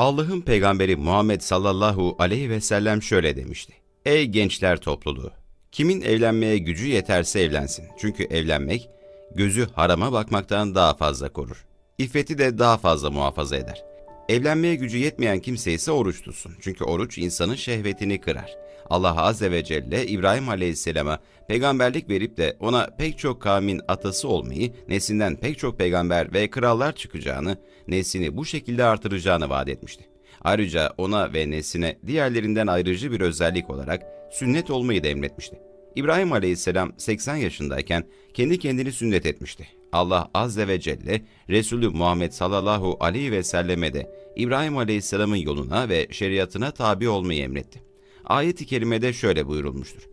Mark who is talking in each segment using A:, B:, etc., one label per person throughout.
A: Allah'ın peygamberi Muhammed sallallahu aleyhi ve sellem şöyle demişti. Ey gençler topluluğu! Kimin evlenmeye gücü yeterse evlensin. Çünkü evlenmek, gözü harama bakmaktan daha fazla korur. İffeti de daha fazla muhafaza eder. Evlenmeye gücü yetmeyen kimse ise oruç tutsun. Çünkü oruç insanın şehvetini kırar. Allah Azze ve Celle İbrahim Aleyhisselam'a peygamberlik verip de ona pek çok kavmin atası olmayı, neslinden pek çok peygamber ve krallar çıkacağını, neslini bu şekilde artıracağını vaat etmişti. Ayrıca ona ve nesline diğerlerinden ayrıcı bir özellik olarak sünnet olmayı da emretmişti. İbrahim Aleyhisselam 80 yaşındayken kendi kendini sünnet etmişti. Allah Azze ve Celle Resulü Muhammed sallallahu aleyhi ve selleme de İbrahim Aleyhisselam'ın yoluna ve şeriatına tabi olmayı emretti. Ayet-i kerimede şöyle buyurulmuştur.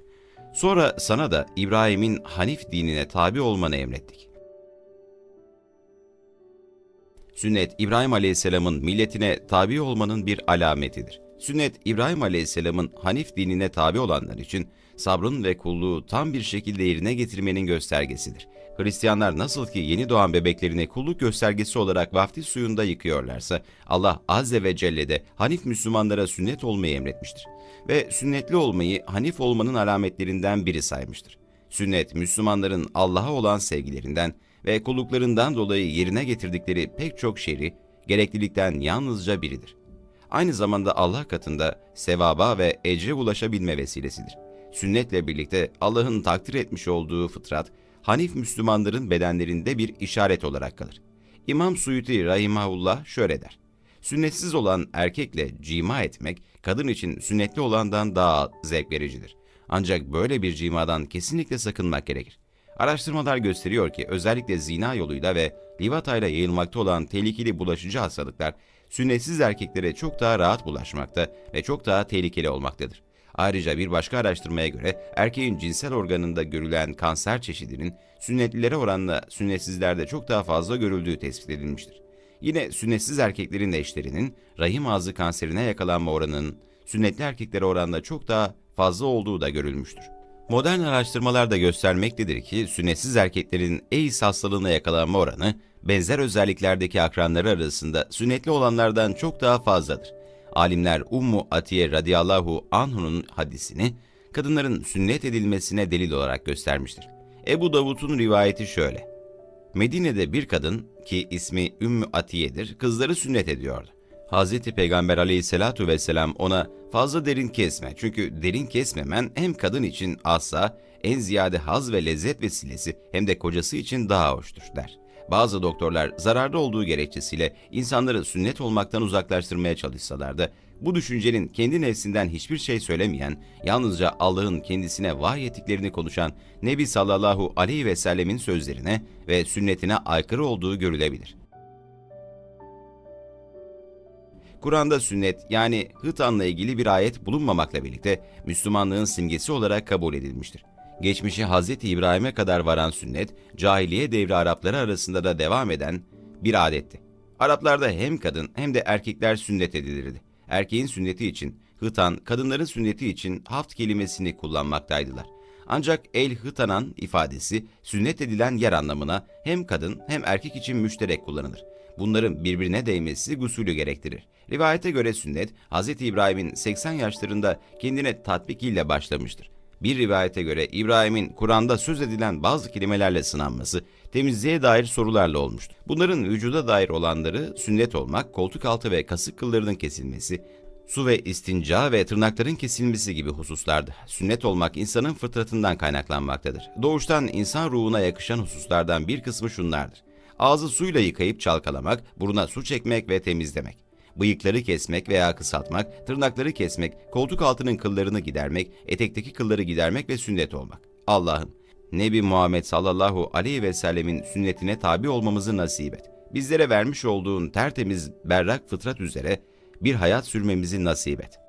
A: Sonra sana da İbrahim'in Hanif dinine tabi olmanı emrettik. Sünnet, İbrahim Aleyhisselam'ın milletine tabi olmanın bir alametidir. Sünnet, İbrahim Aleyhisselam'ın Hanif dinine tabi olanlar için sabrın ve kulluğu tam bir şekilde yerine getirmenin göstergesidir. Hristiyanlar nasıl ki yeni doğan bebeklerini kulluk göstergesi olarak vaftiz suyunda yıkıyorlarsa, Allah Azze ve Celle de Hanif Müslümanlara sünnet olmayı emretmiştir. Ve sünnetli olmayı Hanif olmanın alametlerinden biri saymıştır. Sünnet, Müslümanların Allah'a olan sevgilerinden ve kulluklarından dolayı yerine getirdikleri pek çok şeri, gereklilikten yalnızca biridir. Aynı zamanda Allah katında sevaba ve ecre ulaşabilme vesilesidir. Sünnetle birlikte Allah'ın takdir etmiş olduğu fıtrat, Hanif Müslümanların bedenlerinde bir işaret olarak kalır. İmam Suyuti Rahimahullah şöyle der. Sünnetsiz olan erkekle cima etmek, kadın için sünnetli olandan daha zevk vericidir. Ancak böyle bir cimadan kesinlikle sakınmak gerekir. Araştırmalar gösteriyor ki özellikle zina yoluyla ve livatayla yayılmakta olan tehlikeli bulaşıcı hastalıklar sünnetsiz erkeklere çok daha rahat bulaşmakta ve çok daha tehlikeli olmaktadır. Ayrıca bir başka araştırmaya göre erkeğin cinsel organında görülen kanser çeşidinin sünnetlilere oranla sünnetsizlerde çok daha fazla görüldüğü tespit edilmiştir. Yine sünnetsiz erkeklerin eşlerinin rahim ağzı kanserine yakalanma oranının sünnetli erkeklere oranla çok daha fazla olduğu da görülmüştür. Modern araştırmalar da göstermektedir ki sünnetsiz erkeklerin AIDS hastalığına yakalanma oranı benzer özelliklerdeki akranları arasında sünnetli olanlardan çok daha fazladır. Alimler Ummu Atiye radıyallahu anhu'nun hadisini kadınların sünnet edilmesine delil olarak göstermiştir. Ebu Davud'un rivayeti şöyle. Medine'de bir kadın ki ismi Ümmü Atiye'dir, kızları sünnet ediyordu. Hazreti Peygamber aleyhissalatu vesselam ona fazla derin kesme çünkü derin kesmemen hem kadın için asla en ziyade haz ve lezzet vesilesi hem de kocası için daha hoştur der. Bazı doktorlar zararlı olduğu gerekçesiyle insanları sünnet olmaktan uzaklaştırmaya çalışsalar da bu düşüncenin kendi nefsinden hiçbir şey söylemeyen, yalnızca Allah'ın kendisine vahyettiklerini konuşan Nebi sallallahu aleyhi ve sellemin sözlerine ve sünnetine aykırı olduğu görülebilir. Kur'an'da sünnet yani hıtanla ilgili bir ayet bulunmamakla birlikte Müslümanlığın simgesi olarak kabul edilmiştir. Geçmişi Hz. İbrahim'e kadar varan sünnet, cahiliye devri Arapları arasında da devam eden bir adetti. Araplarda hem kadın hem de erkekler sünnet edilirdi. Erkeğin sünneti için hıtan, kadınların sünneti için haft kelimesini kullanmaktaydılar. Ancak el hıtanan ifadesi sünnet edilen yer anlamına hem kadın hem erkek için müşterek kullanılır. Bunların birbirine değmesi gusülü gerektirir. Rivayete göre sünnet, Hz. İbrahim'in 80 yaşlarında kendine tatbikiyle başlamıştır. Bir rivayete göre İbrahim'in Kur'an'da söz edilen bazı kelimelerle sınanması, temizliğe dair sorularla olmuştur. Bunların vücuda dair olanları sünnet olmak, koltuk altı ve kasık kıllarının kesilmesi, su ve istinca ve tırnakların kesilmesi gibi hususlardı. Sünnet olmak insanın fıtratından kaynaklanmaktadır. Doğuştan insan ruhuna yakışan hususlardan bir kısmı şunlardır. Ağzı suyla yıkayıp çalkalamak, buruna su çekmek ve temizlemek. Bıyıkları kesmek veya kısaltmak, tırnakları kesmek, koltuk altının kıllarını gidermek, etekteki kılları gidermek ve sünnet olmak. Allah'ım, Nebi Muhammed sallallahu aleyhi ve sellemin sünnetine tabi olmamızı nasip et. Bizlere vermiş olduğun tertemiz, berrak fıtrat üzere bir hayat sürmemizi nasip et.